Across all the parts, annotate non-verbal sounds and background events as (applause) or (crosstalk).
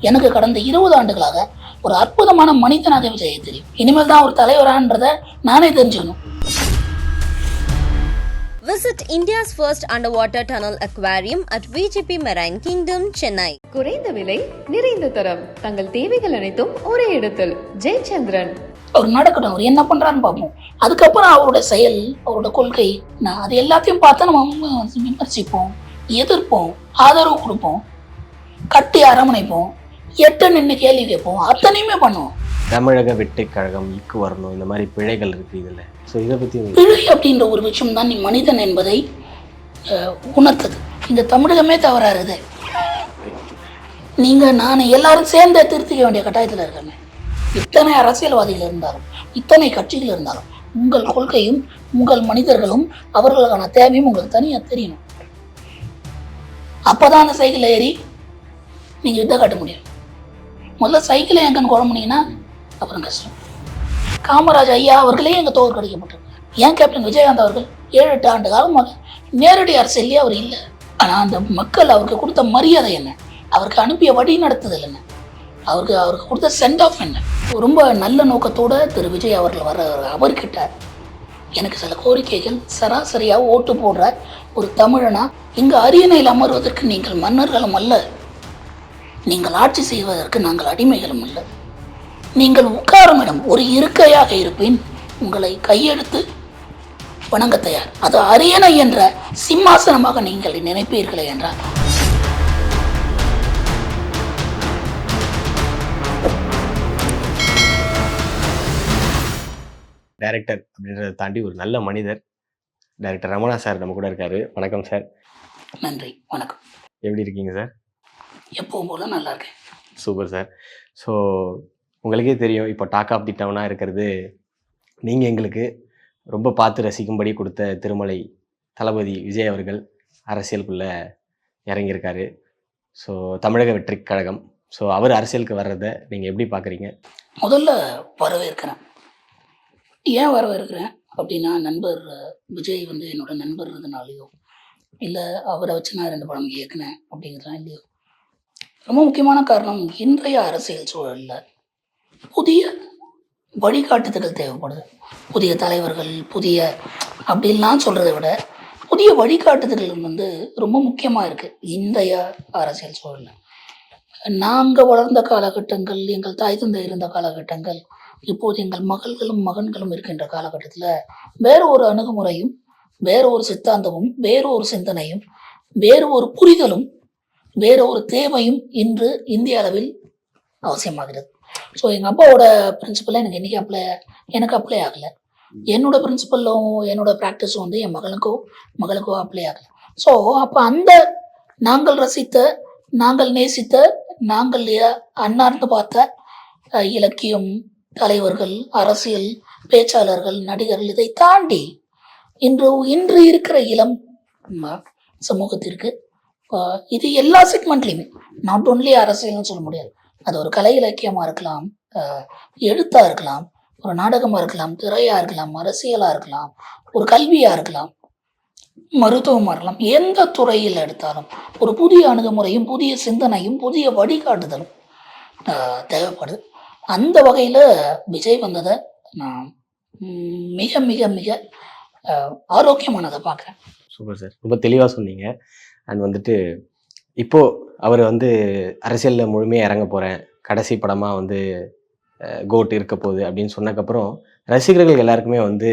எனக்கு கடந்த இருபது ஆண்டுகளாக ஒரு அற்புதமான மனிதனாக விஜயை தெரியும். இனிமேல் தான் ஒரு தலைவரான்றதை நானே தெரிஞ்சுக்கணும். Visit India's first underwater tunnel aquarium at VGP Marine Kingdom, Chennai. குறைந்த விலை நிறைந்த தரம். தங்கள் தேவைகள் அனைத்தும் ஒரே இடத்தில். ஜெயச்சந்திரன். அவர் நடக்கட்டும் அவர் என்ன பண்றாருன்னு பார்ப்போம். அதுக்கப்புறம் அவரோட செயல் அவரோட கொள்கை நான் அது எல்லாத்தையும் பார்த்தா நம்ம விமர்சிப்போம் எதிர்ப்போம் ஆதரவு கொடுப்போம் கட்டி அரவணைப்போம். எட்ட நின்று கேள்வி கேட்போம்? அத்தனையுமே பண்ணுவோம். தமிழக வெற்றி கழகம் இக்கு வரணும் இந்த மாதிரி பிழைகள் இருக்கு இதுல. ஸோ இதை பத்தி பிழை அப்படின்ற ஒரு விஷயம் தான் நீ மனிதன் என்பதை உணர்த்தது. இந்த தமிழகமே தவறாருது நீங்க நான் எல்லாரும் சேர்ந்து திருத்திக்க வேண்டிய கட்டாயத்தில் இருக்காங்க இத்தனை அரசியல்வாதிகள் இருந்தாலும் இத்தனை கட்சிகள் இருந்தாலும் உங்கள் கொள்கையும் உங்கள் மனிதர்களும் அவர்களுக்கான தேவையும் உங்களுக்கு தனியாக தெரியணும். அப்பதான் அந்த சைக்கிள் ஏறி நீங்க யுத்தம் காட்ட முடியும். முதல்ல சைக்கிளை எங்கன்னு குழம்புனீங்கன்னா அப்புறம் கஷ்டம். காமராஜ் ஐயா அவர்களே எங்கள் தோல் கடிக்கப்பட்டிருக்காங்க ஏன் கேப்டன் விஜயகாந்த் அவர்கள்? ஏழு எட்டு ஆண்டு காலமாக நேரடி அரசியலே அவர் இல்லை. ஆனால் அந்த மக்கள் அவருக்கு கொடுத்த மரியாதை என்ன? அவருக்கு அனுப்பிய வழி நடத்துதல் என்ன? அவருக்கு அவருக்கு கொடுத்த சென்ட் ஆஃப் என்ன? ரொம்ப நல்ல நோக்கத்தோடு திரு விஜய் அவர்கள் வர அவர்கிட்ட எனக்கு சில கோரிக்கைகள். சராசரியாக ஓட்டு போடுற ஒரு தமிழனா இங்கு அரியணையில் அமர்வதற்கு நீங்கள் மன்னர்களும் அல்ல. நீங்கள் ஆட்சி செய்வதற்கு நாங்கள் அடிமைகளும் அல்ல நீங்கள் உட்காரும் இடம் ஒரு இருக்கையாக இருப்பின் உங்களை கையெடுத்து வணங்க தயார். அது அரியணை என்ற சிம்மாசனமாக நீங்கள் நினைப்பீர்களே என்றால் டைரக்டர் அப்படின்றத தாண்டி ஒரு நல்ல மனிதர். டைரக்டர் ரமணா சார் நம்ம கூட இருக்காரு. வணக்கம் சார். நன்றி. வணக்கம். எப்படி இருக்கீங்க சார்? எப்பவும் போல நல்லா இருக்கேன் சூப்பர் சார் ஸோ உங்களுக்கே தெரியும் இப்போ டாக் ஆஃப் தி டவுனாக இருக்கிறது நீங்கள் எங்களுக்கு ரொம்ப பார்த்து ரசிக்கும்படி கொடுத்த திருமலை தளபதி விஜய் அவர்கள் அரசியலுக்குள்ளே இறங்கியிருக்காரு. ஸோ தமிழக வெற்றி கழகம். ஸோ அவர் அரசியலுக்கு வர்றதை நீங்கள் எப்படி பார்க்குறீங்க? முதல்ல வரவேற்கிறேன். ஏன் வரவேற்கிறேன்? அப்படின்னா நண்பர் விஜய் வந்து என்னோட நண்பர்ன்றதுனாலையோ இல்லை அவரை வச்சு நான் ரெண்டு படம் இயக்குனேன் அப்படிங்கிறதா இல்லையோ? ரொம்ப முக்கியமான காரணம் இன்றைய அரசியல் சூழலில் புதிய வழிகாட்டுதல்கள் தேவைப்படுது. புதிய தலைவர்கள் புதிய அப்படின்லாம் சொல்கிறத விட புதிய வழிகாட்டுதல்கள் வந்து ரொம்ப முக்கியமாக இருக்குது இன்றைய அரசியல் சூழலில். நாங்கள் வளர்ந்த காலகட்டங்கள் எங்கள் தாய் தந்தை இருந்த காலகட்டங்கள் இப்போது எங்கள் மகள்களும் மகன்களும் இருக்கின்ற காலகட்டத்தில் வேறு ஒரு அணுகுமுறையும் வேறு ஒரு சித்தாந்தமும் வேறு ஒரு சிந்தனையும் வேறு ஒரு புரிதலும் வேற ஒரு தேவையும் இன்று இந்திய அளவில் அவசியமாகிறது. ஸோ எங்கள் அப்பாவோட பிரின்சிபலில் எனக்கு என்றைக்கு அப்ளை எனக்கு அப்ளை ஆகலை. என்னோட பிரின்சிபலும் என்னோட ப்ராக்டிஸும் வந்து என் மகனுக்கோ மகளுக்கோ அப்ளை ஆகலை. ஸோ அப்போ அந்த நாங்கள் ரசித்த நாங்கள் நேசித்த நாங்கள் அன்னார்ந்து பார்த்த இலக்கியம் தலைவர்கள் அரசியல் பேச்சாளர்கள் நடிகர்கள் இதை தாண்டி இன்று இன்று இருக்கிற இளம் சமூகத்திற்கு இது எல்லா செக்மெண்ட்லையுமே நாட் ஓன்லி அரசியல்னு சொல்ல முடியாது. அது ஒரு கலை இலக்கியமாக இருக்கலாம் எழுத்தாக இருக்கலாம் ஒரு நாடகமாக இருக்கலாம் திரையாக இருக்கலாம் அரசியலாக இருக்கலாம் ஒரு கல்வியாக இருக்கலாம் மருத்துவமாக இருக்கலாம். எந்த துறையில் எடுத்தாலும் ஒரு புதிய அணுகுமுறையும் புதிய சிந்தனையும் புதிய வழிகாட்டுதலும் தேவைப்படுது. அந்த வகையில் விஜய் வந்ததை நான் மிக மிக மிக ஆரோக்கியமானதை பார்க்குறேன். Super sir. ரொம்ப தெளிவாக சொன்னீங்க. அண்ட் வந்துட்டு இப்போ அவர் வந்து அரசியலில் முழுமையாக இறங்க போகிறேன் கடைசி படமாக வந்து கோட் இருக்க போகுது அப்படின்னு சொன்னக்கப்புறம் ரசிகர்கள் எல்லாருக்குமே வந்து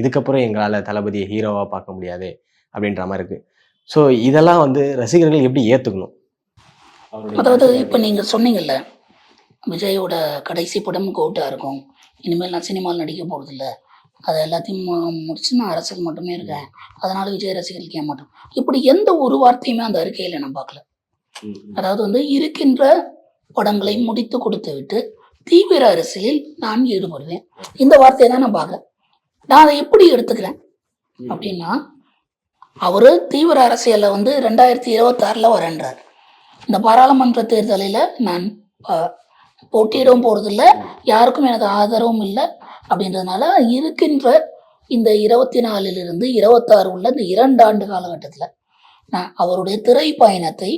இதுக்கப்புறம் எங்களால் தளபதியை ஹீரோவாக பார்க்க முடியாது அப்படின்ற மாதிரி இருக்கு. ஸோ இதெல்லாம் வந்து ரசிகர்கள் எப்படி ஏற்றுக்கணும் அதாவது இப்போ நீங்கள் சொன்னீங்கல்ல விஜயோட கடைசி படம் கோட்டாக இருக்கும். இனிமேல் நான் சினிமாவில் நடிக்க போகிறதில்ல அது எல்லாத்தையும் முடிச்சு நான் அரசியல் மட்டுமே இருக்கேன். அதனால விஜய் ரசிகர்களுக்கு ஏமாட்டோம் இப்படி எந்த ஒரு வார்த்தையுமே அந்த அறிக்கையில் நான் பார்க்கல. அதாவது வந்து இருக்கின்ற படங்களை முடித்து கொடுத்து விட்டு தீவிர அரசியலில் நான் ஈடுபடுவேன். இந்த வார்த்தையை தான் நான் பார்க்கறேன். நான் அதை எப்படி எடுத்துக்கிறேன்? அப்படின்னா அவரு தீவிர அரசியல்ல வந்து ரெண்டாயிரத்தி இருபத்தாறில் வரேன்றார். இந்த பாராளுமன்ற தேர்தலில் நான் போட்டியிடவும் போகிறதில்ல யாருக்கும் எனது ஆதரவும் இல்லை. அப்படின்றதுனால இருக்கின்ற இந்த இருபத்தி நாலுலேருந்து இருபத்தாறு உள்ள இந்த இரண்டு ஆண்டு காலகட்டத்தில் நான் அவருடைய திரை பயணத்தை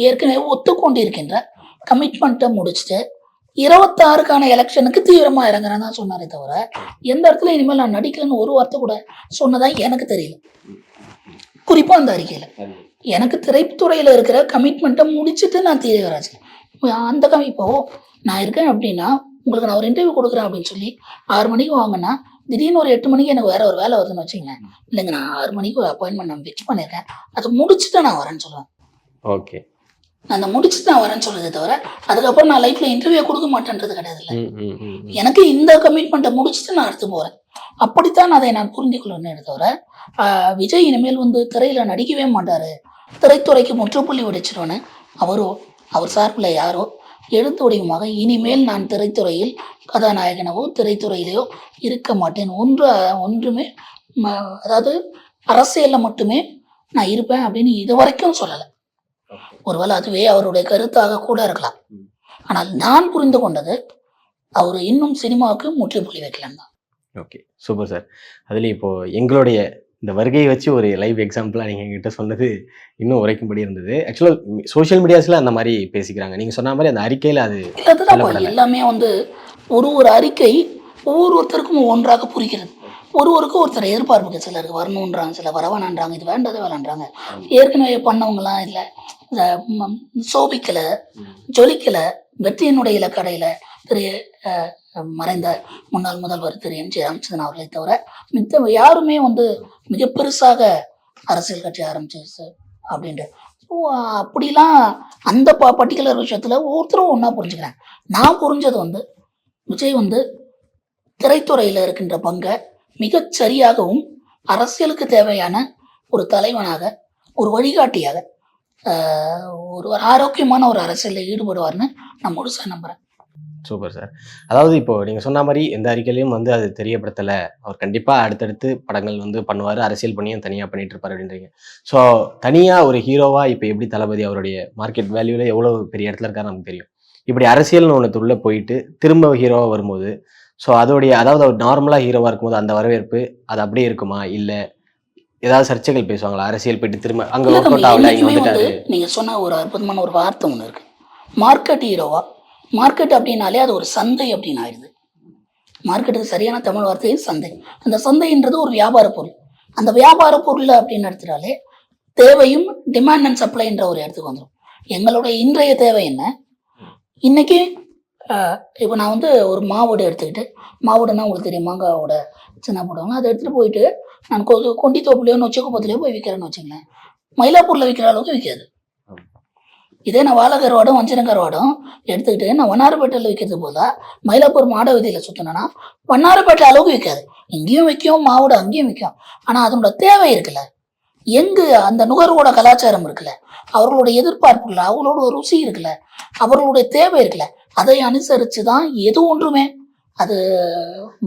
ஏற்கனவே ஒத்துக்கொண்டிருக்கின்ற கமிட்மெண்ட்டை முடிச்சுட்டு இருபத்தாறுக்கான எலெக்ஷனுக்கு தீவிரமாக இறங்குறேன்னு தான் சொன்னாரே தவிர எந்த இடத்துல இனிமேல் நான் நடிக்கலன்னு ஒரு வார்த்தை கூட சொன்னதாக எனக்கு தெரியல. குறிப்பாக அந்த அறிக்கையில். எனக்கு திரைத்துறையில் இருக்கிற கமிட்மெண்ட்டை முடிச்சுட்டு நான் தீவிரராஜ் அந்த கமி இப்போ நான் இருக்கேன் அப்படின்னா உங்களுக்கு நான் ஒரு இன்டர்வியூ கொடுக்குறேன் அப்படின்னு சொல்லி ஆறு மணிக்கு வாங்கினா திடீர்னு ஒரு எட்டு மணிக்கு எனக்கு வேற ஒரு வேலை வருதுன்னு வச்சுக்கங்க இல்லைங்க நான் ஆறு மணிக்கு ஒரு அப்பாயின்மெண்ட் நான் ஃபிக்ஸ் பண்ணியிருக்கேன் அதை முடிச்சுட்டு நான் வரேன்னு சொல்லுவேன். ஓகே நான் அதை முடிச்சுட்டு நான் வரேன்னு சொல்றதே தவிர அதுக்கப்புறம் நான் லைஃப்ல இன்டர்வியூ கொடுக்க மாட்டேன்றது கிடையாதுல்ல. எனக்கு இந்த கமிட்மெண்ட்டை முடிச்சுட்டு நான் அடுத்து போறேன். அப்படித்தான் அதை நான் புரிந்து கொள்ளணுமே தவிர விஜய் இனிமேல் வந்து திரையில நடிக்கவே மாட்டாரு. திரைத்துறைக்கு முற்றுப்புள்ளி வெடிச்சிருவேன்னு அவரோ அவர் சார்பில் யாரோ எழுத்து வடிவமாக இனிமேல் நான் திரைத்துறையில் கதாநாயகனவோ திரைத்துறையிலேயோ இருக்க மாட்டேன். ஒன்று ஒன்றுமே அதாவது அரசியலில் மட்டுமே நான் இருப்பேன் அப்படின்னு இது வரைக்கும் சொல்லலை ஒருவேளை அதுவே அவருடைய கருத்தாக கூட இருக்கலாம். ஆனால் நான் புரிந்து கொண்டது அவர் இன்னும் சினிமாவுக்கு முற்றுப்புள்ளி வைக்கலாம் தான். ஓகே. Super sir. அதுலேயும் இப்போ எங்களுடைய இந்த வருகையை வச்சு ஒரு லைவ் எக்ஸாம்பிளாக நீங்கள் எங்கிட்ட சொன்னது இன்னும் உரைக்கும்படி இருந்தது. ஆக்சுவலாக சோஷியல் மீடியாஸில் அந்த மாதிரி பேசிக்கிறாங்க. நீங்கள் சொன்ன மாதிரி அந்த அறிக்கையில் அது அதுதான் எல்லாமே வந்து ஒரு ஒரு அறிக்கை ஒவ்வொருத்தருக்கும் ஒன்றாக புரிகிறது. ஒருவருக்கும் ஒருத்தர் எதிர்பார்ப்புக்கு சிலருக்கு வரணுன்றாங்க சில வரவேணான்றாங்க இது வேண்டாத வேணான்றாங்க. ஏற்கனவே பண்ணவங்கலாம் இல்லை. இந்த சோபிக்கலை ஜொலிக்கலை வெற்றியினுடைய இலக்கடையில் திரு அஹ், மறைந்த முன்னாள் முதல்வர் திரு எம் ஜி ராமச்சந்திரன் அவர்களை தவிர மித்த யாருமே வந்து மிக பெருசாக அரசியல் கட்சி ஆரம்பிச்சிருச்சு அப்படின்ட்டு. அப்படிலாம் அந்த ப பர்டிகுலர் விஷயத்தில் ஒவ்வொருத்தரும் ஒன்றா புரிஞ்சுக்கிறேன் நான் புரிஞ்சது வந்து விஜய் வந்து திரைத்துறையில் இருக்கின்ற பங்கை மிகச் சரியாகவும் அரசியலுக்கு தேவையான ஒரு தலைவனாக ஒரு வழிகாட்டியாக ஒரு ஒரு ஆரோக்கியமான ஒரு அரசியலில் ஈடுபடுவார்னு நான் முழுசாக நம்புகிறேன் சூப்பர் சார் அதாவது இப்போ நீங்கள் சொன்ன மாதிரி எந்த அறிக்கையிலையும் வந்து அது தெரியப்படுத்தலை. அவர் கண்டிப்பாக அடுத்தடுத்து படங்கள் வந்து பண்ணுவார். அரசியல் பண்ணியும் தனியாக பண்ணிட்டு இருப்பார் அப்படின்றீங்க. ஸோ தனியாக ஒரு ஹீரோவாக இப்போ எப்படி தளபதி அவருடைய மார்க்கெட் வேல்யூவில் எவ்வளோ பெரிய இடத்துல இருக்காரு நமக்கு தெரியும். இப்படி அரசியல்னு ஒன்றுத்துள்ள போயிட்டு திரும்ப ஹீரோவாக வரும்போது ஸோ அதோடைய அதாவது அவர் நார்மலாக ஹீரோவாக இருக்கும்போது அந்த வரவேற்பு அது அப்படியே இருக்குமா? இல்லை ஏதாவது சர்ச்சைகள் பேசுவாங்களா? அரசியல் போயிட்டு திரும்ப அங்கே ஒர்க் அவுட் ஆகல இங்கே என்னைக்குமே வந்துட்டாரு. வந்து நீங்க சொன்ன ஒரு அற்புதமான ஒரு வார்த்தை ஒன்று இருக்கு. மார்க்கெட் ஹீரோவா மார்க்கெட் அப்படின்னாலே அது ஒரு சந்தை அப்படின்னு ஆயிடுது. மார்க்கெட்டுக்கு சரியான தமிழ் வார்த்தை சந்தை. அந்த சந்தைன்றது ஒரு வியாபார பொருள். அந்த வியாபார பொருள் அப்படின்னு எடுத்துட்டாலே தேவையும் டிமாண்ட் அண்ட் சப்ளைன்ற ஒரு இடத்துக்கு வந்துடும் எங்களுடைய இன்றைய தேவை என்ன? இன்னைக்கு இப்போ நான் வந்து ஒரு மாவோடு எடுத்துக்கிட்டு மாவோடனா உங்களுக்கு தெரியும் மாங்காவோட சின்ன போடுவாங்க அதை எடுத்துகிட்டு போயிட்டு நான் கொ கொண்டி தோப்புலையோ போய் விற்கிறேன்னு வச்சுங்களேன் மயிலாப்பூரில் விற்கிற அளவுக்கு விற்காது இதே நான் வாழை கருவாடும் வஞ்சன கருவாடும் எடுத்துக்கிட்டு நான் வண்ணாரப்பேட்டையில் விற்கிறது போல மயிலாப்பூர் மாட விதியில் சுற்றினேன்னா வண்ணாரப்பேட்டை அளவுக்கு விற்காது இங்கேயும் விற்கும் மாவோட அங்கேயும் விற்கும் ஆனால் அதனோட தேவை இருக்குல்ல. எங்கு அந்த நுகர்வோட கலாச்சாரம் இருக்குல்ல. அவர்களுடைய எதிர்பார்ப்பு இருக்குல்ல அவங்களோட ருசி இருக்குல்ல. அவர்களுடைய தேவை இருக்குல்ல. அதை அனுசரித்து தான் எது ஒன்றுமே. அது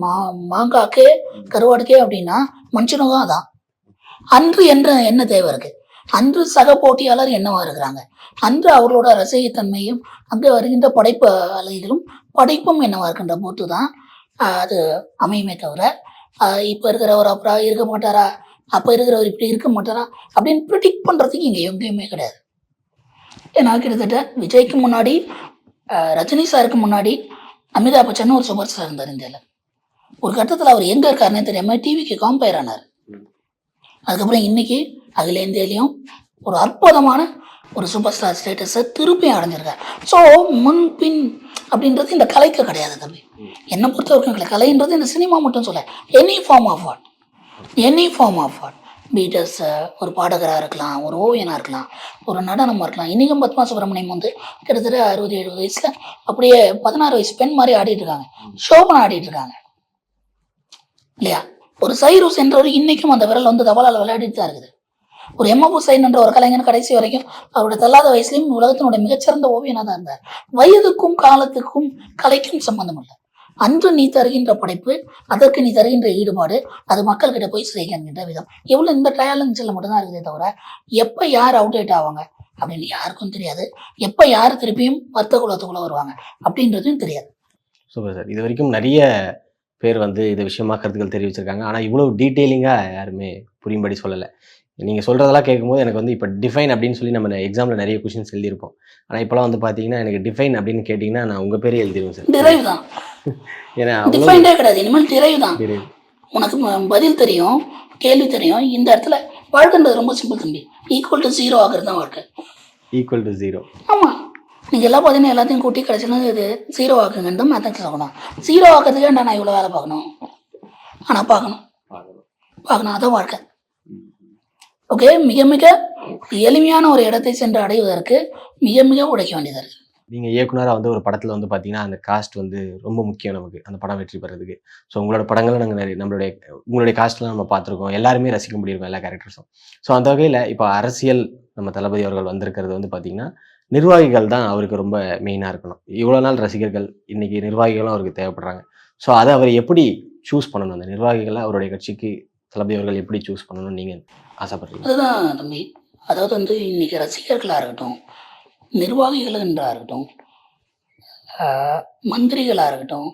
மா மாங்காக்கே கருவாடுக்கே அப்படின்னா மனுஷனுக்கும் அதான் அன்று என்ற என்ன தேவை இருக்குது அன்று சக போட்டியாளர் என்னவா இருக்கிறாங்க? அன்று அவர்களோட ரசிகத்தன்மையும் அங்கு வருகின்ற படைப்பு அலைகளும் படைப்பும் என்னவா இருக்கின்ற போட்டு தான் அது அமையுமே தவிர இப்ப இருக்கிறவர் அப்புறம் இருக்க மாட்டாரா? அப்ப இருக்கிறவர் இப்படி இருக்க மாட்டாரா? அப்படின்னு ப்ரிடிக்ட் பண்றதுக்கு இங்க எங்கேயுமே கிடையாது. ஏன்னா கிட்டத்தட்ட விஜய்க்கு முன்னாடி ரஜினி சாருக்கு முன்னாடி அமிதாப் பச்சன் ஒரு சூப்பர் ஸ்டார் இருந்தார் இந்தியாவில் ஒரு கட்டத்தில் அவர் எங்கே இருக்காருன்னே தெரியாம டிவிக்கு காம்பயர் ஆனார். அதுக்கப்புறம் இன்னைக்கு அகில இந்தியிலையும் ஒரு அற்புதமான ஒரு சூப்பர் ஸ்டார் ஸ்டேட்டஸை திருப்பி அடைஞ்சிருக்கார் ஸோ முன்பின் அப்படின்றது இந்த கலைக்கு கிடையாது தம்பி. என்னை பொறுத்த வரைக்கும் இல்லை கலைன்றது இந்த சினிமா மட்டும் சொல்ல. Any form of art any form of art Peter's ஒரு பாடகராக இருக்கலாம் ஒரு ஓவியனாக இருக்கலாம் ஒரு நடனமாக இருக்கலாம். இன்றைக்கும் பத்மா சுப்பிரமணியம் வந்து கிட்டத்தட்ட அறுபது எழுபது வயசில் அப்படியே பதினாறு வயசு பெண் மாதிரி ஆடிட்டு இருக்காங்க. ஷோபனா ஆடிட்டு இருக்காங்க. இல்லையா? ஒரு சைரூஸ் என்றவர் இன்னைக்கும் அந்த விரல் வந்து தபாலால் விளையாடிட்டு தான் இருக்குது. ஒரு எம் ஹுசைன் என்ற ஒரு கலைஞன் கடைசி வரைக்கும் அவருடைய தள்ளாத வயசுலையும் உலகத்தினுடைய மிகச்சிறந்த ஓவியனாக தான் இருந்தார். வயதுக்கும் காலத்துக்கும் கலைக்கும் சம்பந்தம் இல்லை. அன்று நீ தருகின்ற படைப்பு அதற்கு நீ தருகின்ற ஈடுபாடு அது மக்கள்கிட்ட போய் சேர்க்கின்ற விதம். எவ்வளோ இந்த ட்ரையாலஞ்சில் மட்டும்தான் இருக்குதே தவிர எப்போ யார் அவுடேட் ஆவாங்க அப்படின்னு யாருக்கும் தெரியாது. எப்போ யார் திருப்பியும் வர்த்த குலத்துக்குள்ளே வருவாங்க அப்படின்றதும் தெரியாது. Super sir. இது வரைக்கும் நிறைய பேர் வந்து இது விஷயமா கருத்துக்கள் தெரிவிச்சிருக்காங்க. ஆனால் இவ்வளோ டீட்டெயிலிங்காக யாருமே புரியும்படி சொல்லலை. நீங்கள் சொல்கிறதெல்லாம் கேட்கும்போது எனக்கு வந்து இப்போ டிஃபைன் அப்படின்னு சொல்லி நம்ம எக்ஸாமில் நிறைய கொஷின்ஸ் எழுதியிருப்போம். ஆனால் இப்போலாம் வந்து பார்த்தீங்கன்னா எனக்கு டிஃபைன் அப்படின்னு கேட்டிங்கன்னா நான் உங்கள் பேரே எழுதிடுவேன் சார். டிரைவ் தான் (laughs) ஏன்னா டிஃபைன்டே கிடையாது. இனிமேல் டிரைவ் தான். உனக்கு பதில் தெரியும் கேள்வி தெரியும். இந்த இடத்துல வாழ்க்கைன்றது ரொம்ப சிம்பிள் தம்பி. ஈக்குவல் டு ஜீரோ ஆகிறது தான் வாழ்க்கை. ஈக்குவல் டு ஜீரோ ஆமாம் நீங்கள் எல்லாம் பார்த்தீங்கன்னா எல்லாத்தையும் கூட்டி கடைசியில் இது ஜீரோ ஆக்குங்கன்னு தான் மேத்தக்ஸ் ஆகணும் ஜீரோ ஆக்கிறதுக்கே நான் இவ்வளோ வேலை பார்க்கணும்? ஆனால் பார்க்கணும். பார்க்கணும். அதான் வாழ்க்கை. ஓகே மிக மிக எளிமையான ஒரு இடத்தை சென்று அடைவதற்கு மிக மிக உடைக்க வேண்டியதாக இருக்குது நீங்கள் இயக்குனராக வந்து ஒரு படத்தில் வந்து பார்த்தீங்கன்னா அந்த காஸ்ட் வந்து ரொம்ப முக்கியம் நமக்கு அந்த படம் வெற்றி பெறதுக்கு. ஸோ உங்களோட படங்களை நாங்கள் நிறைய நம்மளுடைய உங்களுடைய காஸ்ட்லாம் நம்ம பார்த்துருக்கோம் எல்லாருமே ரசிக்க முடியிருக்கோம் எல்லா கேரக்டர்ஸும் ஸோ அந்த வகையில் இப்போ அரசியல் நம்ம தளபதி அவர்கள் வந்திருக்கிறது வந்து பார்த்தீங்கன்னா நிர்வாகிகள் தான் அவருக்கு ரொம்ப மெயினாக இருக்கணும். இவ்வளோ நாள் ரசிகர்கள் இன்னைக்கு நிர்வாகிகளும் அவருக்கு தேவைப்படுறாங்க. ஸோ அதை அவர் எப்படி சூஸ் பண்ணணும்? அந்த நிர்வாகிகளை அவருடைய கட்சிக்கு தளபதி அவர்கள் எப்படி சூஸ் பண்ணணும்னு நீங்கள் ஆசைப்படுறீங்க? அதுதான் தம்பி. அதாவது வந்து இன்னைக்கு ரசிகர்களாக இருக்கட்டும் நிர்வாகிகளாக இருக்கட்டும் மந்திரிகளாக இருக்கட்டும்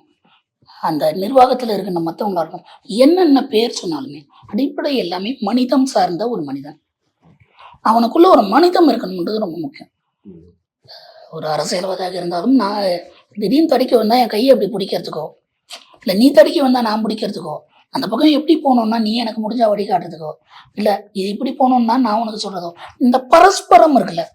அந்த நிர்வாகத்தில் இருக்கிற மற்றவங்களாக இருக்கட்டும் என்னென்ன பேர் சொன்னாலுமே அடிப்படை எல்லாமே மனிதம் சார்ந்த ஒரு மனிதன். அவனுக்குள்ளே ஒரு மனிதம் இருக்கணுன்றது ரொம்ப முக்கியம். ஒரு அரசியல்வாதியாக இருந்தாலும் நான் திடீர்னு தடிக்க வந்தால் என் கையை அப்படி பிடிக்கிறதுக்கோ இல்லை நீ தடிக்க வந்தால் நான் பிடிக்கிறதுக்கோ அந்த பக்கம் எப்படி போகணுன்னா நீ எனக்கு முடிஞ்சா வழி காட்டுறதுக்கோ இல்லை இது இப்படி போகணுன்னா நான் உனக்கு சொல்கிறதோ இந்த பரஸ்பரம் இருக்குல்ல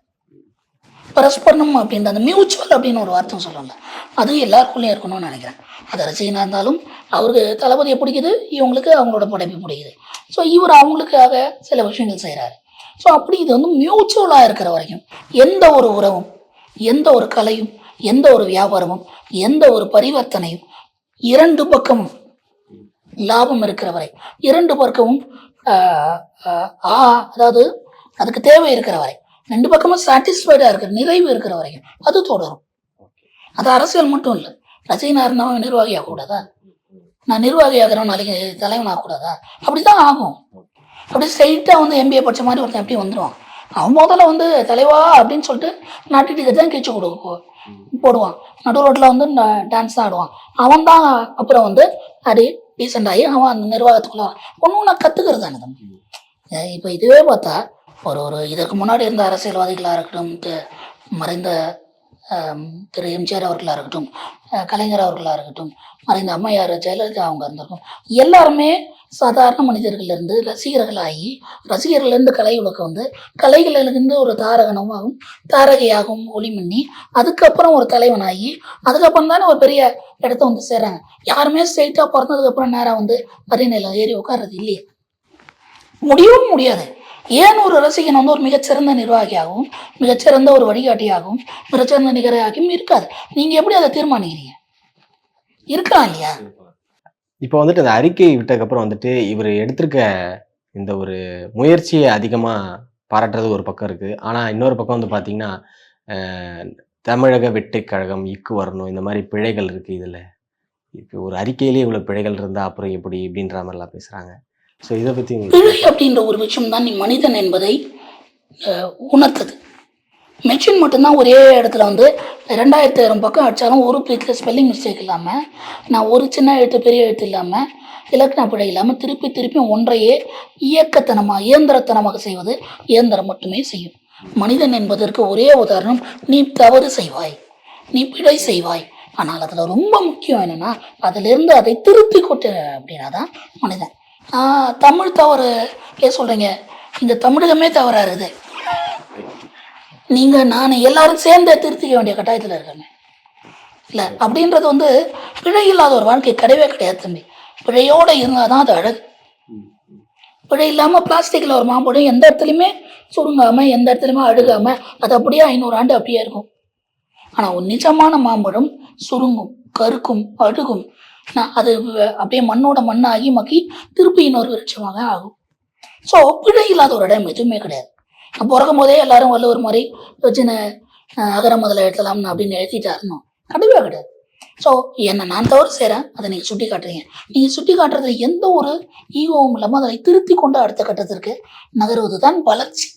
பரஸ்பரம் அப்படின்ற அந்த மியூச்சுவல் அப்படின்னு ஒரு வார்த்தை சொல்லல அது எல்லாருக்குள்ளேயும் இருக்கணும்னு நினைக்கிறேன். அது ரசிகனாக இருந்தாலும் அவருக்கு தளபதியை பிடிக்குது இவங்களுக்கு அவங்களோட படைப்பு பிடிக்குது. ஸோ இவர் அவங்களுக்காக சில விஷயங்கள் செய்கிறாரு ஸோ அப்படி இது வந்து மியூச்சுவலாக இருக்கிற வரைக்கும் எந்த ஒரு உறவும் எந்த ஒரு கலையும் எந்த ஒரு வியாபாரமும் எந்த ஒரு பரிவர்த்தனையும் இரண்டு பக்கமும் லாபம் இருக்கிற வரை இரண்டு பக்கமும் ஆ அதாவது அதுக்கு தேவை இருக்கிற வரை ரெண்டு பக்கமும் சாட்டிஸ்ஃபைடாக இருக்கிற நிறைவு இருக்கிற வரைக்கும் அது தொடரும். அது அரசியல் மட்டும் இல்லை. ரசிகனாக இருந்தவன் நிர்வாகி ஆகக்கூடாதா நான் நிர்வாகியாகிறவன் நாளைக்கு தலைவன் ஆகக்கூடாதா அப்படி தான் ஆகும். அப்படி ஸ்ட்ரைட்டாக வந்து எம்பிஏ படிச்ச மாதிரி ஒருத்தன் எப்படி வந்துடுவான் அவன் முதல்ல வந்து தலைவா அப்படின்னு சொல்லிட்டு நாட்டுக்கு தான் கீச்சு கொடுக்க போடுவான். நடு ரோட்டில் வந்து டான்ஸ் தான் ஆடுவான். அவன் தான் அப்புறம் வந்து அடி டீசெண்ட் ஆகி அவன் அந்த நிர்வாகத்துக்குள்ள ஒன்று ஒன்றா கற்றுக்கிறது தானே தம்பி. இப்போ இதுவே பார்த்தா ஒரு ஒரு இதற்கு முன்னாடி இருந்த அரசியல்வாதிகளாக இருக்கட்டும் மறைந்த திரு எம்ஜிஆர் அவர்களாக இருக்கட்டும் கலைஞர் அவர்களாக இருக்கட்டும் மறைந்த அம்மையார் ஜெயலலிதா அவங்க இருந்திருக்கும். எல்லாருமே சாதாரண மனிதர்களிலிருந்து ரசிகர்களாகி ரசிகர்களிருந்து கலை உலகம் வந்து கலைகளிலிருந்து ஒரு தாரகனமாகவும் தாரகையாகவும் ஒளிமின்னி அதுக்கப்புறம் ஒரு தலைவனாகி அதுக்கப்புறம் தானே ஒரு பெரிய இடத்த வந்து சேர்றாங்க. யாருமே ஸ்ட்ரெயிட்டாக பிறந்ததுக்கப்புறம் நேராக வந்து அரியணையில் ஏறி உட்கார்றது இல்லையே. முடியவும் முடியாது. ஏன் ஒரு ரசிகன் வந்து ஒரு மிகச்சிறந்த நிர்வாகியாகவும் மிகச்சிறந்த ஒரு வழிகாட்டியாகவும் மிகச்சிறந்த நிகரையாகவும் இருக்காது. நீங்கள் எப்படி அதை தீர்மானிக்கிறீங்க? இருக்கலாம் இல்லையா? இப்போ வந்துட்டு அந்த அறிக்கை விட்டதுக்கப்புறம் வந்துட்டு இவர் எடுத்திருக்க இந்த ஒரு முயற்சியை அதிகமாக பாராட்டுறது ஒரு பக்கம் இருக்குது ஆனால் இன்னொரு பக்கம் வந்து பார்த்தீங்கன்னா தமிழக வெற்றிக் கழகம் இக்கு வரணும் இந்த மாதிரி பிழைகள் இருக்குது இதில். இப்போ ஒரு அறிக்கையிலேயே இவ்வளோ பிழைகள் இருந்தால் அப்புறம் எப்படி இப்படின்ற மாதிரிலாம் பேசுகிறாங்க ஸோ இதை பற்றி பிழை அப்படின்ற ஒரு விஷயம் தான் நீ மனிதன் என்பதை உணர்த்தது. மெஷின் மட்டும்தான் ஒரே இடத்துல வந்து ரெண்டாயிரத்தி ஆயிரம் பக்கம் அடித்தாலும் ஒரு பேஜில் ஸ்பெல்லிங் மிஸ்டேக் இல்லாமல் நான் ஒரு சின்ன எழுத்து பெரிய எழுத்து இல்லாமல் இலக்கண பிழை இல்லாமல் திருப்பி திருப்பி ஒன்றையே இயக்கத்தனமாக இயந்திரத்தனமாக செய்வது இயந்திரம் மட்டுமே செய்யும். மனிதன் என்பதற்கு ஒரே உதாரணம் நீ தவறு செய்வாய் நீ பிழை செய்வாய். ஆனால் அதில் ரொம்ப முக்கியம் என்னென்னா அதிலிருந்து அதை திருத்தி கொட்டு அப்படின்னா தான் மனிதன். ஆஹ், தமிழ் தவறு ஏன் சொல்கிறீங்க இந்த தமிழகமே தவறாருது நீங்கள் நான் எல்லாரும் சேர்ந்து திருத்திக்க வேண்டிய கட்டாயத்தில் இருக்காங்க. இல்லை அப்படின்றது வந்து பிழை இல்லாத ஒரு வாழ்க்கை கிடையவே கிடையாது தம்பி. பிழையோடு இருந்தால் தான் அது அழகு. பிழை இல்லாமல் பிளாஸ்டிக்கில் ஒரு மாம்பழம் எந்த இடத்துலையுமே சுருங்காமல் எந்த இடத்துலையுமே அழுகாமல் அது அப்படியே ஐநூறு ஆண்டு அப்படியே இருக்கும். ஆனால் ஒரு நிஜமான மாம்பழம் சுருங்கும் கருக்கும் அழுகும். அது அப்படியே மண்ணோட மண்ணாகி மக்கி திருப்பி இன்னொரு விருட்சமாக ஆகும். ஸோ பிழை இல்லாத ஒரு இடம் எதுவுமே கிடையாது. நான் பிறக்கும் போதே எல்லாரும் வள்ளுவர் மாதிரி சின்ன அகர முதல்ல எழுதலாம்னு அப்படின்னு எழுதிட்டா இருந்தோம். கிடையாது. ஸோ என்னை நான் தவறு செய்கிறேன் அதை நீங்கள் சுட்டி காட்டுறீங்க. நீங்கள் சுட்டி காட்டுறது எந்த ஒரு ஈகோவும் இல்லாமல் அதை திருத்தி கொண்டு அடுத்த கட்டத்திற்கு நகருவது தான் வளர்ச்சி.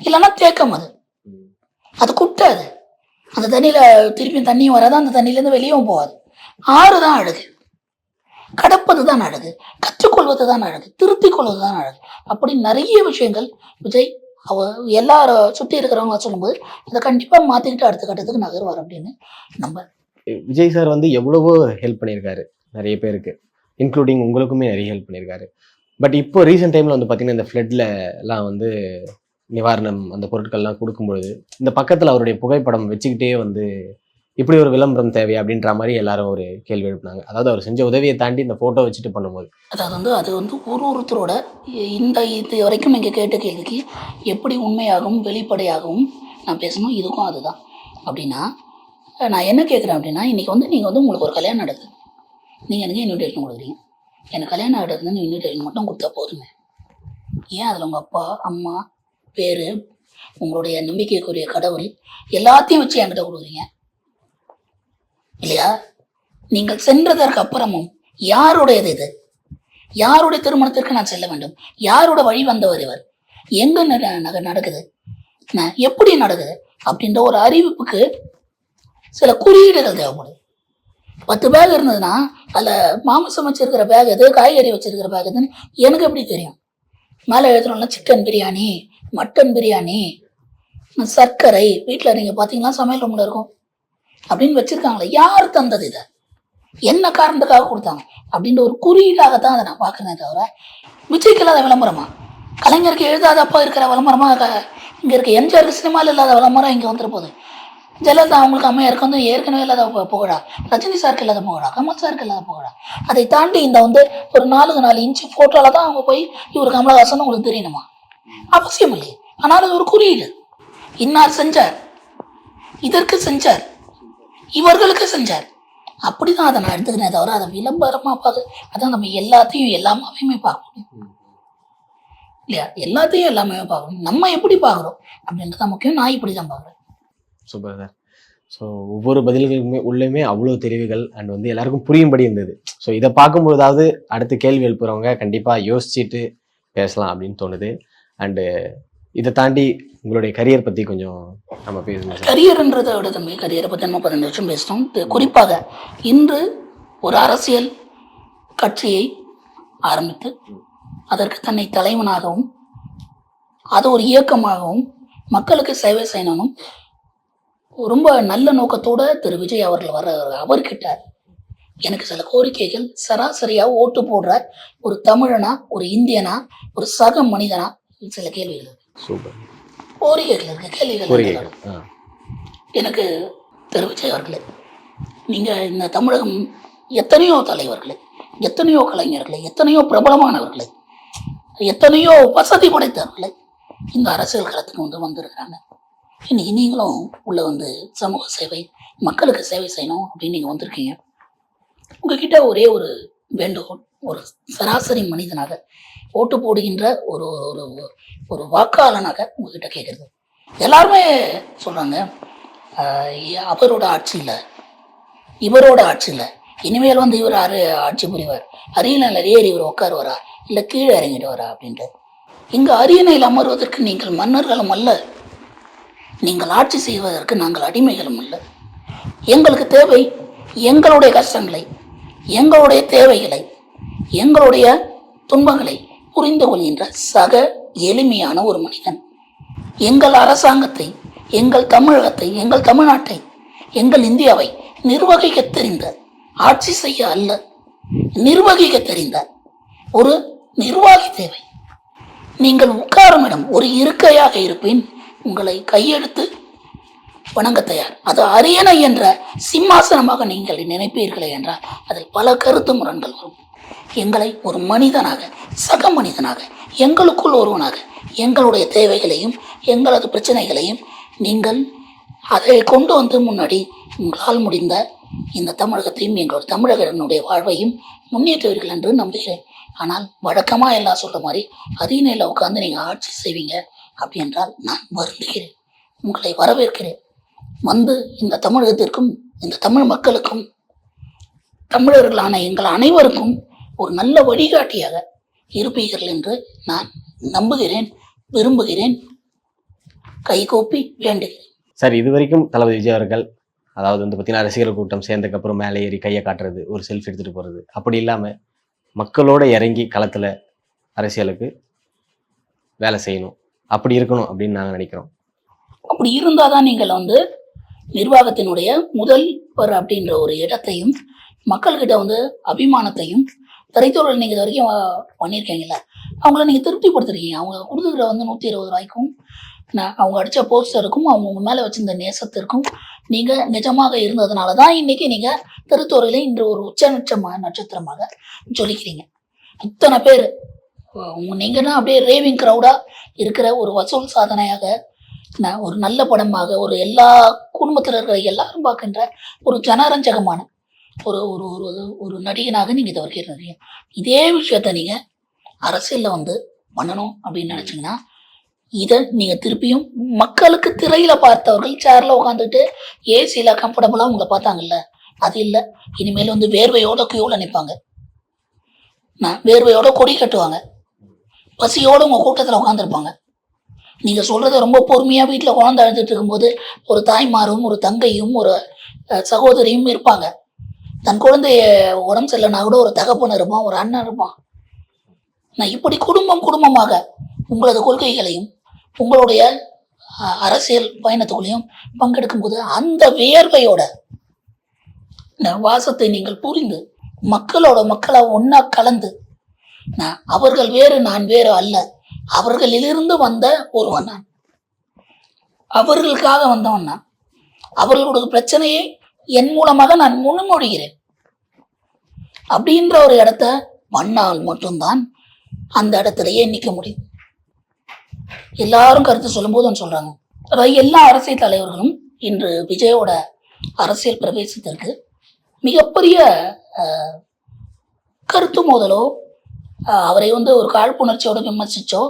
இல்லைன்னா தேக்கம் அது. அது குட்டை அது அந்த தண்ணியில் திருப்பி தண்ணியும் வராது. அந்த தண்ணியிலேருந்து வெளியவும் போகாது. ஆறு தான் அழகு. கடப்பது தான் அழகு கற்றுக்கொள்வது தான் அழகு திருத்திக் கொள்வது தான் அழகு அப்படி நிறைய விஷயங்கள் விஜய் அவ எல்லாரும் சுற்றி இருக்கிறவங்க சொல்லும்போது இதை கண்டிப்பாக மாற்றிக்கிட்டு அடுத்த கட்டத்துக்கு நகர்வார் அப்படின்னு நம்ம விஜய் சார் வந்து எவ்வளவோ ஹெல்ப் பண்ணியிருக்காரு நிறைய பேருக்கு இன்க்ளூடிங் உங்களுக்குமே நிறைய ஹெல்ப் பண்ணியிருக்காரு. பட் இப்போ ரீசெண்ட் டைமில் வந்து பார்த்தீங்கன்னா இந்த ஃப்ளட்லலாம் எல்லாம் வந்து நிவாரணம் அந்த பொருட்கள்லாம் கொடுக்கும்பொழுது இந்த பக்கத்தில் அவருடைய புகைப்படம் வச்சுக்கிட்டே வந்து இப்படி ஒரு விளம்பரம் தேவை அப்படின்ற மாதிரி எல்லாரும் ஒரு கேள்வி எழுப்பினாங்க. அதாவது அவர் செஞ்ச உதவியை தாண்டி இந்த ஃபோட்டோ வச்சுட்டு பண்ணும்போது. அதாவது வந்து அது வந்து ஒரு ஒருத்தரோட இந்த இது வரைக்கும் நீங்கள் கேட்ட கேள்விக்கு எப்படி உண்மையாகவும் வெளிப்படையாகவும் நான் பேசணும்? இதுக்கும் அதுதான். அப்படின்னா நான் என்ன கேட்குறேன் அப்படின்னா இன்றைக்கி வந்து நீங்கள் வந்து உங்களுக்கு ஒரு கல்யாணம் நடக்குது. நீங்கள் எனக்கு இன்விடேஷன் கொடுக்குறீங்க. எனக்கு கல்யாணம் நடக்குதுன்னு இன்விடேஷன் மட்டும் கொடுத்தா போதுமே ஏன் அதில் உங்கள் அப்பா அம்மா பேர் உங்களுடைய நம்பிக்கைக்குரிய கடவுள் எல்லாத்தையும் வச்சு என்கிட்ட கொடுக்குறீங்க? இல்லையா? நீங்கள் சென்றதற்கு அப்புறமும் யாருடையது இது? யாருடைய திருமணத்திற்கு நான் செல்ல வேண்டும்? யாரோட வழி வந்தவர் இவர்? எங்க நடக்குது? எப்படி நடக்குது? அப்படின்ற ஒரு அறிவிப்புக்கு சில குறியீடுகள் தேவைப்படுது. பத்து பேக் இருந்ததுன்னா அதில் மாமிசம் வச்சிருக்கிற பேக் எது காய்கறி வச்சிருக்கிற பேக் எதுன்னு எனக்கு எப்படி தெரியும்? மேலே எழுதுறோம்ல சிக்கன் பிரியாணி மட்டன் பிரியாணி சர்க்கரை. வீட்டில் நீங்கள் பார்த்தீங்கன்னா சமையல் ரூமில் இருக்கும். அப்படின்னு வச்சிருக்காங்களே யார் தந்தது இதை? என்ன காரணத்துக்காக கொடுத்தாங்க? அப்படின்ற ஒரு குறியீடாகத்தான் அதை நான் பார்க்குறேன் தவிர விஜய்க்கு இல்லாத விளம்பரமா? கலைஞருக்கு எழுதாதப்பா இருக்கிற விளம்பரமா? இங்கே இருக்க எம்ஜிஆருக்கு சினிமாவில் இல்லாத விளம்பரம் இங்கே வந்துட போகுது ஜெயலலிதா அவங்களுக்கு அம்மையாருக்கு வந்து ஏற்கனவே இல்லாத புகழா? ரஜினி சாருக்கு இல்லாத புகழா? கமல் சாருக்கு இல்லாத புகழா? அதை தாண்டி இந்த வந்து ஒரு நாலுக்கு நாலு இன்ச்சு ஃபோட்டோவில் தான் அவங்க போய் இவர் கமலஹாசன் உங்களுக்கு தெரியணுமா? அவசியம் இல்லை ஆனால் அது ஒரு குறியீடு. இன்னார் செஞ்சார்? இதற்கு செஞ்சார்? இவர்களுக்கு செஞ்சார். அப்படிதான் அதை நான் எடுத்துக்கிறேன் தவிர அதை விளம்பரமா பார்க்க அதான் நம்ம எல்லாத்தையும் எல்லாமே பார்க்க முடியும் இல்லையா? எல்லாத்தையும் எல்லாமே பார்க்கணும். நம்ம எப்படி பார்க்குறோம்? அப்படின்றது தான் முக்கியம். நான் இப்படி தான் பார்க்குறேன். சூப்பர் சார் ஸோ ஒவ்வொரு பதில்களுமே உள்ளேயுமே அவ்வளோ தெரிவுகள் அண்ட் வந்து எல்லாருக்கும் புரியும்படி இருந்தது. ஸோ இதை பார்க்கும்பொழுதாவது அடுத்து கேள்வி எழுப்புறவங்க கண்டிப்பாக யோசிச்சுட்டு பேசலாம் அப்படின்னு தோணுது. அண்டு இதை தாண்டி உங்களுடைய கரியர் பற்றி கொஞ்சம் நம்ம பேசணும் கரியர்ன்றதை விட தம்பி கரியரை பற்றி நம்ம பதினஞ்சு வருஷம் பேசினோம் இது குறிப்பாக இன்று ஒரு அரசியல் கட்சியை ஆரம்பித்து அதற்கு தன்னை தலைவனாகவும் அது ஒரு இயக்கமாகவும் மக்களுக்கு சேவை செய்யணும் ரொம்ப நல்ல நோக்கத்தோட திரு விஜய் அவர்கள் வர அவர்கிட்ட எனக்கு சில கோரிக்கைகள். சராசரியாக ஓட்டு போடுற ஒரு தமிழனா ஒரு இந்தியனா ஒரு சக மனிதனா? சில கேள்விகள். சூப்பர். கோரிக்கைகள் இருக்கு கேள்விகள் எனக்கு திரு விஜய் அவர்களே நீங்கள் இந்த தமிழகம் எத்தனையோ தலைவர்களே எத்தனையோ கலைஞர்களே எத்தனையோ பிரபலமானவர்களே எத்தனையோ வசதி படைத்தவர்களே இந்த அரசியல் களத்துக்கு வந்து வந்திருக்கிறாங்க. இன்னைக்கு நீங்களும் உள்ள வந்து சமூக சேவை மக்களுக்கு சேவை செய்யணும் அப்படின்னு நீங்கள் வந்திருக்கீங்க. உங்ககிட்ட ஒரே ஒரு வேண்டுகோள் ஒரு சராசரி மனிதனாக ஓட்டு போடுகின்ற ஒரு ஒரு ஒரு வாக்காளனாக உங்ககிட்ட கேட்குறது. எல்லாருமே சொல்கிறாங்க அவரோட ஆட்சியில் இவரோட ஆட்சியில் இனிமேல் வந்து இவர் ஆறு ஆட்சி புரிவார். அரியணையில் ஏறி இவர் உட்காருவாரா? இல்லை கீழே இறங்கிடுவாரா? அப்படின்ட்டு. இங்கு அரியணையில் அமர்வதற்கு நீங்கள் மன்னர்களும் அல்ல. நீங்கள் ஆட்சி செய்வதற்கு நாங்கள் அடிமைகளும் அல்ல. எங்களுக்கு தேவை எங்களுடைய கஷ்டங்களை எங்களுடைய தேவைகளை எங்களுடைய துன்பங்களை புரிந்து கொள்கின்ற சக எளிமையான ஒரு மனிதன். எங்கள் அரசாங்கத்தை எங்கள் தமிழகத்தை எங்கள் தமிழ்நாட்டை எங்கள் இந்தியாவை நிர்வகிக்க தெரிந்த ஆட்சி செய்ய அல்ல நிர்வகிக்க தெரிந்த ஒரு நிர்வாகி தேவை. நீங்கள் உட்காரும் இடம் ஒரு இருக்கையாக இருப்பின். உங்களை கையெடுத்து வணங்க தயார். அது அரியணை என்ற சிம்மாசனமாக நீங்கள் நினைப்பீர்களே என்றால் அதில் பல கருத்து முரண்கள் வரும். எங்களை ஒரு மனிதனாக சக மனிதனாக எங்களுக்குள் ஒருவனாக எங்களுடைய தேவைகளையும் எங்களது பிரச்சனைகளையும் நீங்கள் அதை கொண்டு வந்து முன்னாடி உங்களால் முடிந்த இந்த தமிழகத்தையும் எங்களோட தமிழகனுடைய வாழ்வையும் முன்னேற்றுவீர்கள் என்று நம்புகிறேன். ஆனால் வழக்கமாக எல்லாம் சொல்கிற மாதிரி அரியணையில் உட்காந்து நீங்கள் ஆட்சி செய்வீங்க அப்படி என்றால் நான் வருந்துகிறேன். உங்களை வரவேற்கிறேன். வந்து இந்த தமிழகத்திற்கும் இந்த தமிழ் மக்களுக்கும் தமிழர்களான எங்கள் அனைவருக்கும் ஒரு நல்ல வழிகாட்டியாக இருப்பீர்கள் என்று நான் நம்புகிறேன் விரும்புகிறேன். கைகோப்பி வேண்டுகிறேன். சார் இது வரைக்கும் தளபதி விஜய் அவர்கள் அதாவது வந்து பார்த்தீங்கன்னா ரசிகர் கூட்டம் சேர்ந்ததுக்கப்புறம் மேலே ஏறி கையை காட்டுறது ஒரு செல்ஃபி எடுத்துகிட்டு போகிறது அப்படி இல்லாமல் மக்களோட இறங்கி களத்தில் அரசியலுக்கு வேலை செய்யணும். அப்படி இருக்கணும் அப்படின்னு நாங்கள் நினைக்கிறோம். அப்படி இருந்தால் தான் நீங்கள் வந்து நிர்வாகத்தினுடைய முதல்வர் அப்படின்ற ஒரு இடத்தையும் மக்கள்கிட்ட வந்து அபிமானத்தையும் திரைத்துறையில் நீங்கள் இது வரைக்கும் பண்ணியிருக்கீங்கல்ல. அவங்கள நீங்கள் திருப்திப்படுத்திருக்கீங்க. அவங்க கொடுத்துக்கிற வந்து நூற்றி இருபது ரூபாய்க்கும் நான் அவங்க அடித்த போஸ்டருக்கும் அவங்க உங்கள் மேலே வச்சிருந்த நேசத்திற்கும் நீங்கள் நிஜமாக இருந்ததுனால தான் இன்னைக்கு நீங்கள் திருத்துறையில் இன்று ஒரு உச்சநட்சமாக நட்சத்திரமாக சொல்லிக்கிறீங்க. இத்தனை பேர் நீங்கன்னா அப்படியே ரேவிங் க்ரௌடாக இருக்கிற ஒரு வசூல் சாதனையாக நான் ஒரு நல்ல படமாக ஒரு எல்லா குடும்பத்தில் இருக்கிற எல்லாரும் பார்க்கின்ற ஒரு ஜனரஞ்சகமான ஒரு ஒரு ஒரு ஒரு நடிகனாக நீங்கள் இதை வரைக்கும் இருந்தீங்க இதே விஷயத்த நீங்கள் அரசியலில் வந்து பண்ணணும் அப்படின்னு நினச்சிங்கன்னா இதை நீங்கள் திருப்பியும் மக்களுக்கு திரையில் பார்த்தவர்கள் சேரில் உட்காந்துட்டு ஏசியில் கம்ஃபர்டபுளாக உங்களை பார்த்தாங்கல்ல? அது இல்லை. இனிமேல் வந்து வேர்வையோட கியூவில் நிற்பாங்க நான் வேர்வையோட கொடி கட்டுவாங்க. பசியோட உங்கள் கூட்டத்தில் உட்காந்துருப்பாங்க நீங்கள் சொல்கிறத ரொம்ப பொறுமையாக வீட்டில் குழந்தை அழுதுட்டு இருக்கும்போது ஒரு தாய்மாரும் ஒரு தங்கையும் ஒரு சகோதரியும் இருப்பாங்க. தன் குழந்தைய உடம்பு சரியில்லைனா கூட ஒரு தகப்பன் இருப்பான் ஒரு அண்ணன் இருப்பான். நான் இப்படி குடும்பம் குடும்பமாக உங்களது கொள்கைகளையும் உங்களுடைய அரசியல் பயணத்துக்குள்ளேயும் பங்கெடுக்கும் போது அந்த வியர்வையோட வாசத்தை நீங்கள் புரிந்து மக்களோட மக்களை ஒன்றா கலந்து நான் அவர்கள் வேறு நான் வேறு அல்ல. அவர்களிலிருந்து வந்த ஒருவன் நான். அவர்களுக்காக வந்தவன் நான். அவர்களுடைய பிரச்சனையை என் மூலமாக நான் முன்மொழிகிறேன். அப்படின்ற ஒரு இடத்த மண்ணால் மட்டும்தான் அந்த இடத்துலயே நிற்க முடியும். எல்லாரும் கருத்து சொல்லும்போது ஒன்று சொல்றாங்க. அதாவது எல்லா அரசியல் தலைவர்களும் இன்று விஜயோட அரசியல் பிரவேசத்திற்கு மிகப்பெரிய கருத்து மோதலோ அவரை வந்து ஒரு காழ்ப்புணர்ச்சியோட விமர்சிச்சோ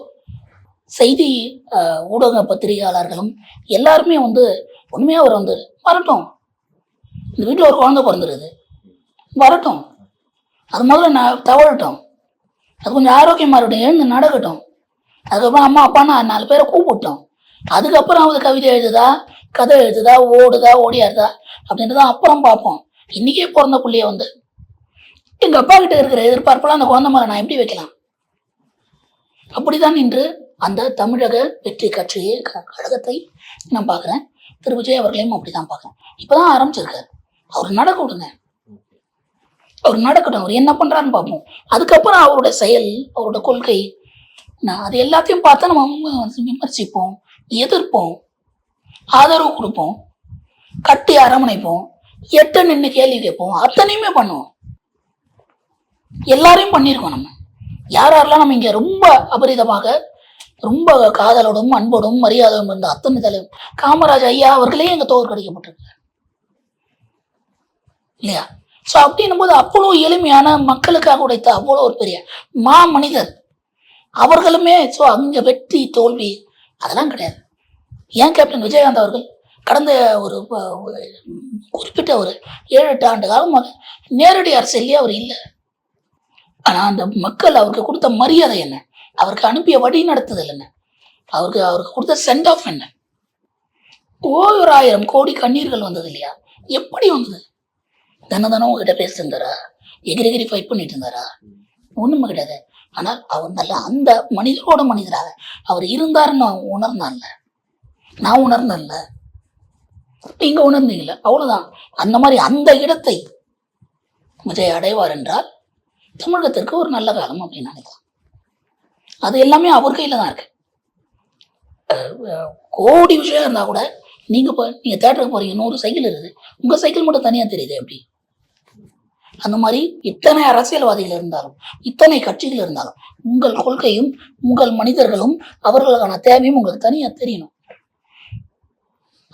செய்தி ஊடக பத்திரிகையாளர்களும் எல்லாருமே வந்து உண்மையாக அவர் வந்து வரட்டும். இந்த வீட்டில் ஒரு குழந்தை பிறந்துருது வரட்டும். அது முதல்ல நான் தவழட்டும் அது கொஞ்சம் ஆரோக்கியமாக இருக்கட்டும் எழுந்து நடக்கட்டும். அதுக்கப்புறம் அம்மா அப்பா நான் நாலு பேரை கூப்பிட்டோம். அதுக்கப்புறம் அவங்க கவிதை எழுதுதா கதை எழுதுதா ஓடுதா ஓடியாருதா அப்படின்றத அப்புறம் பார்ப்போம். இன்றைக்கே பிறந்த பிள்ளைய வந்து. எங்கள் அப்பா கிட்ட இருக்கிற எதிர்பார்ப்பெல்லாம் அந்த குழந்தை மேலே நான் எப்படி வைக்கலாம்? அப்படிதான் இன்று அந்த தமிழக வெற்றி கட்சியை க- கழகத்தை நான் பார்க்குறேன். திரு விஜய் அவர்களையும் அப்படிதான் பார்க்குறேன். இப்போதான் ஆரம்பிச்சிருக்காரு அவர் நடக்க விடுங்க. அவர் நடக்கட்டும் அவர் என்ன பண்றாருன்னு பார்ப்போம். அதுக்கப்புறம் அவரோட செயல் அவரோட கொள்கை. நான் அது எல்லாத்தையும் பார்த்தா நம்ம விமர்சிப்போம் எதிர்ப்போம் ஆதரவு கொடுப்போம் கட்டி அரவணைப்போம் எட்ட நின்று கேள்வி கேட்போம். அத்தனையுமே பண்ணுவோம். எல்லாரையும் பண்ணியிருக்கோம் நம்ம. யார் யாரெல்லாம் நம்ம இங்கே ரொம்ப அபரிதமாக ரொம்ப காதலோடும் அன்போடும் மரியாதையும் இருந்த அத்தனை தலைவர் காமராஜ் ஐயா அவர்களே எங்கள் தோற்கடிக்கப்பட்டிருக்கார். இல்லையா? ஸோ அப்படின்னும் போது அவ்வளோ எளிமையான மக்களுக்காக உடைத்த அவ்வளோ ஒரு பெரிய மா மனிதர் அவர்களுமே ஸோ அங்கே வெற்றி தோல்வி அதெல்லாம் கிடையாது. ஏன் கேப்டன் விஜயகாந்த் அவர்கள் கடந்த ஒரு குறிப்பிட்ட ஒரு ஏழு எட்டு ஆண்டு காலமாக நேரடி அரசியலே அவர் இல்லை. ஆனால் அந்த மக்கள் அவருக்கு கொடுத்த மரியாதை என்ன? அவருக்கு அனுப்பிய வழி நடத்துதல் என்ன? அவருக்கு அவருக்கு கொடுத்த சென்ட் ஆஃப் என்ன? ஓர் ஆயிரம் கோடி கண்ணீர்கள் வந்தது இல்லையா? எப்படி வந்தது? தினம் தினம் உங்ககிட்ட பேசிட்டு இருந்தாரா எகிரி எகிரி ஃபைட் பண்ணிட்டு இருந்தாரா ஒண்ணுமே கிடையாது ஆனால் அவர் நல்ல அந்த மனிதரோட மனிதராக. அவர் இருந்தாருன்னு நான் உணர்ந்தான்ல. நான் உணர்ந்தேன்ல. நீங்க உணர்ந்தீங்கல்ல. அவ்வளவுதான். அந்த மாதிரி அந்த இடத்தை விஜய் அடைவார் என்றால் தமிழகத்திற்கு ஒரு நல்ல காலம் அப்படின்னு நினைக்கலாம். அது எல்லாமே அவர் கையில தான் இருக்கு. கோடி விஷயம் இருந்தா கூட நீங்க இப்போ நீங்க தேட்டருக்கு போறீங்க நூறு சைக்கிள் இருக்குது. உங்க சைக்கிள் மட்டும் தனியா தெரியுது எப்படி அந்த மாதிரி இத்தனை அரசியல்வாதிகள் இருந்தாலும் இத்தனை கட்சிகள் இருந்தாலும் உங்கள் கொள்கையும் உங்கள் மனிதர்களும் அவர்களுக்கான தேவையும் உங்களுக்கு தனியா தெரியணும்.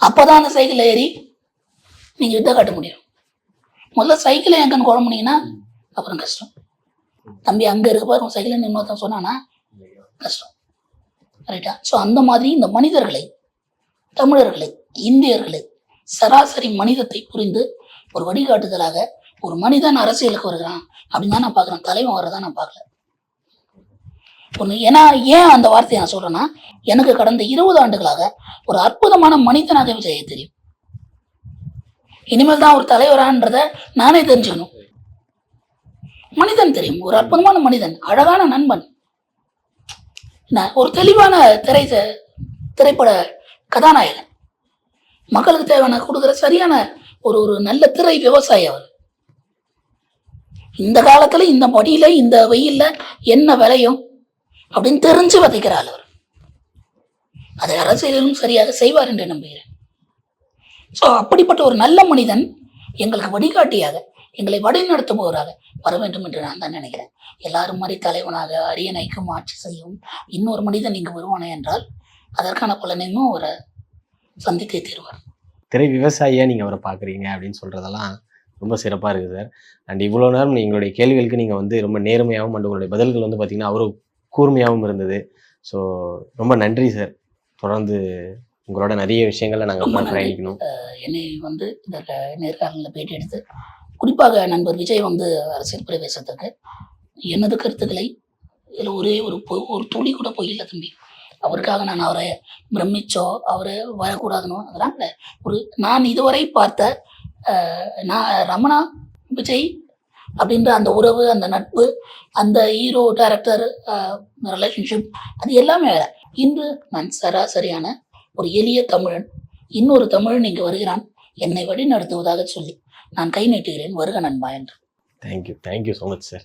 அப்பதான் அந்த சைக்கிள் ஏறி நீங்க யுத்தம் காட்ட முடியும். முதல்ல சைக்கிளை எங்கன்னு குழம்புனீங்கன்னா அப்புறம் கஷ்டம். தம்பி அங்க இருக்க பாரு சைக்கிள் இன்னொருத்தன் சொன்னானா கஷ்டம். ரைட்டா ஸோ அந்த மாதிரி இந்த மனிதர்களை தமிழர்களை இந்தியர்களை சராசரி மனிதத்தை புரிந்து ஒரு வழிகாட்டுதலாக ஒரு மனிதன் அரசியலுக்கு வருகிறான் அப்படின்னு தான் நான் பார்க்குறேன். தலைவன் வரதான் நான் பார்க்கல. ஒன்று ஏன்னா ஏன் அந்த வார்த்தையை நான் சொல்றேன்னா எனக்கு கடந்த இருபது ஆண்டுகளாக ஒரு அற்புதமான மனிதனாக விஜயை தெரியும். இனிமேல் தான் ஒரு தலைவரான்றத நானே தெரிஞ்சுக்கணும். மனிதன் தெரியும். ஒரு அற்புதமான மனிதன் அழகான நண்பன். என்ன, ஒரு தெளிவான திரை திரைப்பட கதாநாயகன். மக்களுக்கு தேவையான கொடுக்குற சரியான ஒரு ஒரு நல்ல திரை விவசாயி அவர். இந்த காலத்தில் இந்த மொழியில் இந்த வெயில்ல என்ன விளையும் அப்படின்னு தெரிஞ்சு விதைக்கிறாள் அவர். அதை அரசியலும் சரியாக செய்வார் என்று நம்புகிறேன். ஸோ அப்படிப்பட்ட ஒரு நல்ல மனிதன் எங்களுக்கு வழிகாட்டியாக எங்களை வழிநடத்துபவராக வர வேண்டும் என்று நான் தான் நினைக்கிறேன். எல்லாரும் மாதிரி தலைவனாக அரியணைக்கும் ஆட்சி செய்யும் இன்னொரு மனிதன் இங்கு வருவானே என்றால் அதற்கான பலனையும் அவரை சந்தித்தே தீர்வார். திரை விவசாயியாக நீங்கள் அவரை பார்க்குறீங்க அப்படின்னு சொல்கிறதெல்லாம் ரொம்ப சிறப்பாக இருக்குது சார். அண்ட் இவ்வளோ நேரம் எங்களுடைய கேள்விகளுக்கு நீங்கள் வந்து ரொம்ப நேர்மையாகவும் அண்ட் உங்களுடைய பதில்கள் வந்து பார்த்திங்கன்னா அவ்வளோ கூர்மையாகவும் இருந்தது. ஸோ ரொம்ப நன்றி சார். தொடர்ந்து உங்களோட நிறைய விஷயங்களை நாங்கள். பயணிக்கணும் என்னை வந்து இந்த நேர்காணலில் பேட்டி எடுத்து குறிப்பாக நண்பர் விஜய் வந்து அரசியல் பிரவேசத்துக்கு எனது கருத்துக்களை இதில் ஒரே ஒரு ஒரு துளி கூட பொய்யில்லை தம்பி. அவருக்காக நான் அவரை பிரமிச்சோ அவரை வரக்கூடாதுனோ அதெல்லாம் இல்லை ஒரு நான் இதுவரை பார்த்த நான் ரமணா விஜய் அப்படின்ற அந்த உறவு அந்த நட்பு அந்த ஹீரோ டேரக்டர் ரிலேஷன்ஷிப் அது எல்லாமே வேற. இன்று நான் சராசரியான ஒரு எளிய தமிழன். இன்னொரு தமிழன் இங்கு வருகிறான். என்னை வழி நடத்துவதாக சொல்லி நான் கை நீட்டுகிறேன். வருக நண்பா என்று. Thank you thank you so much sir